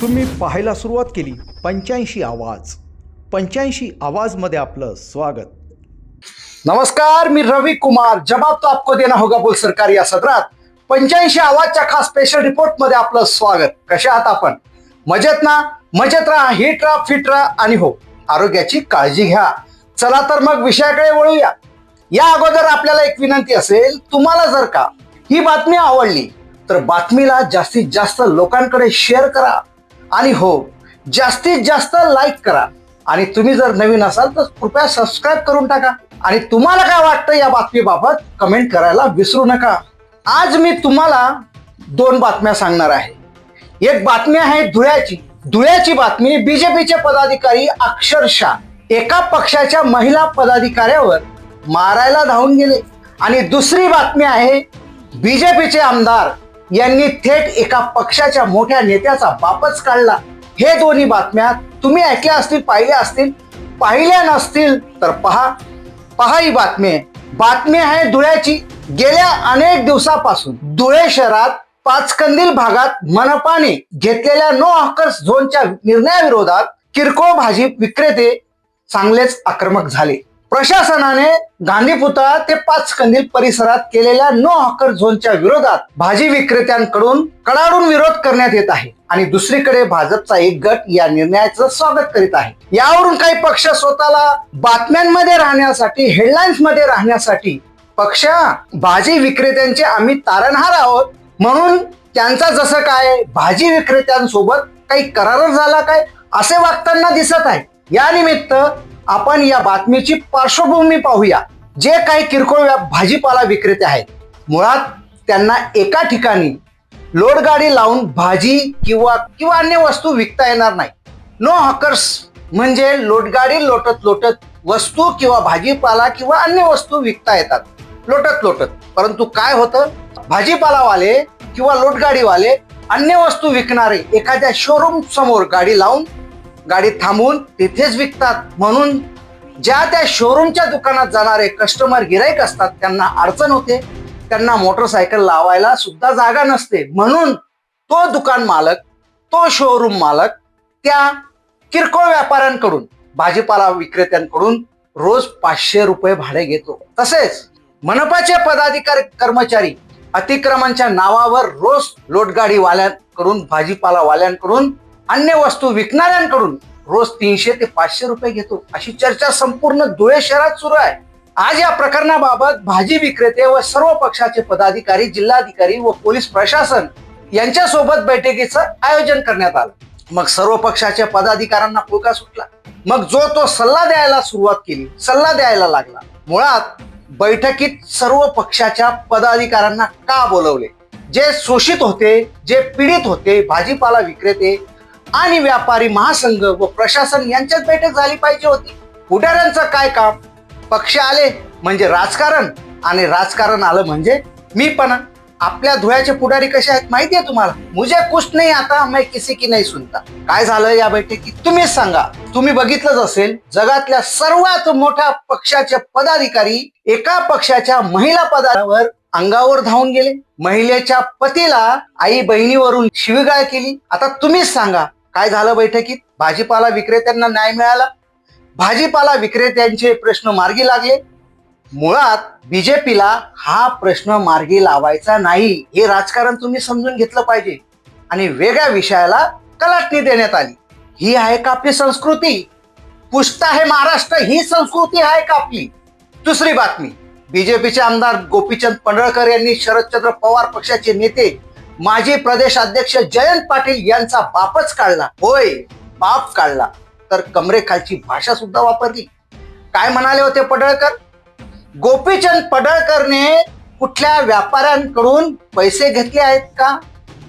तुम्ही पाहायला सुरुवात केली. पंच्याऐंशी आवाज. पंच्याऐंशी आवाजमध्ये आपलं स्वागत. नमस्कार मी रवी कुमार. जबाब तो आपको देना होगा बोल सरकार या सदरात. पंच्याऐंशी आवाजच्या खास स्पेशल रिपोर्टमध्ये आपलं स्वागत. कशा आहात आपण? मजेत ना? मजेत राहा हिट राहा फिट राहा आणि हो. आरोग्याची काळजी घ्या. चला तर मग विषयाकडे वळूया. या अगोदर आपल्याला एक विनंती असेल तुम्हाला जर का ही बातमी आवडली तर बातमीला जास्तीत जास्त लोकांकडे शेअर करा. आणि हो जास्तीत जास्त लाईक करा. आणि तुम्ही जर नवीन असाल तर कृपया सबस्क्राईब करून टाका. आणि तुम्हाला काय वाटतं या बातमीबाबत कमेंट करायला विसरू नका. आज मी तुम्हाला दोन बातम्या सांगणार आहे. एक बातमी आहे धुळ्याची. धुळ्याची बातमी बीजेपीचे पदाधिकारी अक्षरशः एका पक्षाच्या महिला पदाधिकाऱ्यावर मारायला धावून गेले. आणि दुसरी बातमी आहे बीजेपीचे आमदार यांनी थेट एका पक्षाच्या मोठ्या नेत्याचा बापच काढला. हे दोन्ही बातम्या तुम्ही ऐकल्या असतील पाहिल्या असतील पाहिल्या नसतील तर पहा. पहा ही बातमी. बातमी आहे धुळ्याची. गेल्या अनेक दिवसापासून धुळे शहरात पाचकंदील भागात मनपाने घेतलेल्या नो हॉकर्स झोनच्या निर्णयाविरोधात किरकोळ भाजी विक्रेते चांगलेच आक्रमक झाले. प्रशासनाने गांधी पुतळा ते पाच कंदील परिसरात केलेल्या नो हॉकर झोनच्या विरोधात भाजी विक्रेत्यांकडून कडाडून विरोध करण्यात येत आहे. आणि दुसरीकडे भाजपचा एक गट या निर्णयाचं स्वागत करीत आहे. यावरून काही पक्ष स्वतःला बातम्यांमध्ये राहण्यासाठी हेडलाईन्समध्ये राहण्यासाठी पक्ष भाजी विक्रेत्यांचे आम्ही तारणहार आहोत. म्हणून त्यांचा जसं काय भाजी विक्रेत्यांसोबत काही करार झाला काय असे वागताना दिसत आहे. या निमित्त आपण या बातमीची पार्श्वभूमी पाहूया. जे काही किरकोळ व्या- भाजीपाला विक्रेते आहेत मुळात त्यांना एका ठिकाणी लोडगाडी लावून भाजी किंवा किंवा अन्य वस्तू विकता येणार नाही. नो हॉकर्स म्हणजे लोटगाडी लोटत लोटत वस्तू किंवा भाजीपाला किंवा अन्य वस्तू विकता येतात. लोटत लोटत. परंतु काय होतं? भाजीपालावाले किंवा लोटगाडीवाले अन्य वस्तू विकणारे एखाद्या शोरूम समोर गाडी लावून गाडी थांबवून तिथेच विकतात. म्हणून ज्या त्या शोरूमच्या दुकानात जाणारे कस्टमर गिराईक असतात त्यांना अडचण होते. त्यांना मोटरसायकल लावायला सुद्धा जागा नसते. म्हणून तो दुकान मालक तो शोरूम मालक त्या किरकोळ व्यापाऱ्यांकडून भाजीपाला विक्रेत्यांकडून रोज पाचशे रुपये भाडे घेतो. तसेच मनपाचे पदाधिकारी कर्मचारी अतिक्रमणच्या नावावर रोज लोटगाडीवाल्यांकडून भाजीपालावाल्यांकडून अन्य वस्तू विकणाऱ्यांकडून रोज तीनशे ते पाचशे रुपये घेतो. अशी चर्चा संपूर्ण धुळे शहरात सुरू आहे. आज या प्रकरणाबाबत भाजी विक्रेते व सर्व पक्षाचे पदाधिकारी जिल्हाधिकारी व पोलीस प्रशासन यांच्या सोबत बैठकीचं आयोजन करण्यात आलं. मग सर्व पक्षाच्या पदाधिकाऱ्यांना पुळका सुटला. मग जो तो सल्ला द्यायला सुरुवात केली सल्ला द्यायला लागला. मुळात बैठकीत सर्व पक्षाच्या पदाधिकाऱ्यांना का बोलवले? जे शोषित होते जे पीडित होते भाजीपाला विक्रेते आणि व्यापारी महासंघ व प्रशासन यांच्यात बैठक झाली पाहिजे होती. पुढाऱ्यांचं काय काम? पक्ष आले म्हणजे राजकारण आणि राजकारण आलं म्हणजे मी पण. आपल्या धुळ्याचे पुढारी कसे आहेत माहिती आहे तुम्हाला? मुझे कुछ नाही आता मैं किसी की नाही सुनता. काय झालं या बैठकीत? तुम्हीच सांगा. तुम्ही बघितलंच असेल जगातल्या सर्वात मोठ्या पक्षाचे पदाधिकारी एका पक्षाच्या महिला पदावर अंगावर धावून गेले. महिलेच्या पतीला आई बहिणीवरून शिवीगाळ केली. आता तुम्हीच सांगा काय झालं बैठकीत? भाजीपाला विक्रेत्यांना न्याय मिळाला. भाजीपाला विक्रेत्यांचे प्रश्न मार्गी लागले. मुळात बीजेपीला हा प्रश्न मार्गी लावायचा नाही हे राजकारण तुम्ही समजून घेतलं पाहिजे. आणि वेगळ्या विषयाला कलाटणी देण्यात आली. ही आहे का आपली संस्कृती. पुष्टा आहे महाराष्ट्र ही संस्कृती आहे का आपली दुसरी बातमी. बीजेपीचे आमदार गोपीचंद पडळकर यांनी शरदचंद्र पवार पक्षाचे नेते माजी प्रदेशाध्यक्ष जयंत पाटील यांचा बापच काढला. होय बाप काढला. तर कमरेखालची भाषा सुद्धा वापरली. काय म्हणाले होते पडळकर? गोपीचंद पडळकरने कुठल्या व्यापाऱ्यांकडून पैसे घेतले आहेत का?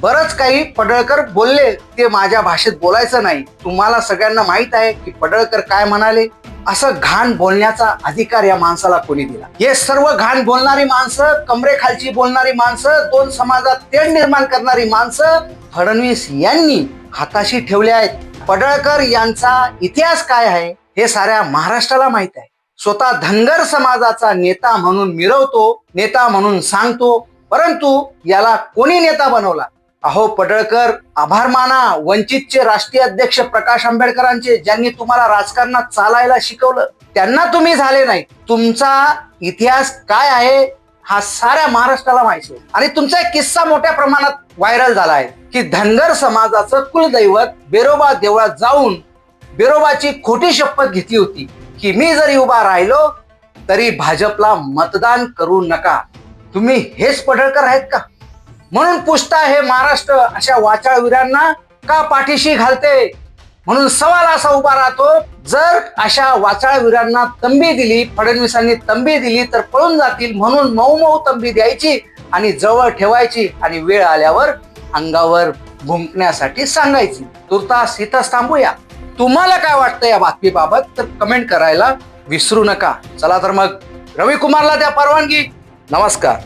बरंच काही पडळकर बोलले. ते माझ्या भाषेत बोलायचं नाही. तुम्हाला सगळ्यांना माहीत आहे की पडळकर काय म्हणाले? असं घाण बोलण्याचा अधिकार या माणसाला कोणी दिला. हे सर्व घाण बोलणारी माणसं कमरेखालची बोलणारी माणसं दोन समाजात तेढ निर्माण करणारी माणसं फडणवीस यांनी हाताशी ठेवले आहेत. पडळकर यांचा इतिहास काय आहे हे साऱ्या महाराष्ट्राला माहीत आहे. स्वतः धनगर समाजाचा नेता म्हणून मिरवतो नेता म्हणून सांगतो परंतु याला कोणी नेता बनवला? अहो पडळकर आभार माना. वंचितचे राष्ट्रीय अध्यक्ष प्रकाश आंबेडकरांचे ज्यांनी तुम्हाला राजकारणात चालायला शिकवलं त्यांना तुम्ही झाले नाही. तुमचा इतिहास काय आहे हा साऱ्या महाराष्ट्राला माहिती आहे. आणि तुमचा एक किस्सा मोठ्या प्रमाणात व्हायरल झाला आहे की धनगर समाजाचं कुलदैवत बेरोबा देवळात जाऊन बेरोबाची खोटी शपथ घेतली होती की मी जरी उभा राहिलो तरी भाजपला मतदान करू नका. तुम्ही हेच पडळकर आहेत का? म्हणून पुसता हे महाराष्ट्र अशा वाचाळवीरांना का पाठीशी घालते? म्हणून सवाल असा उभा राहतो जर अशा वाचाळवीरांना तंबी दिली फडणवीसांनी तंबी दिली तर पळून जातील म्हणून मऊ मऊ तंबी द्यायची आणि जवळ ठेवायची आणि वेळ आल्यावर अंगावर भुंकण्यासाठी सांगायची. तुर्तास इथंच थांबूया. तुम्हाला काय वाटतं या बातमीबाबत? तर कमेंट करायला विसरू नका. चला तर मग रवी कुमारला द्या परवानगी. नमस्कार.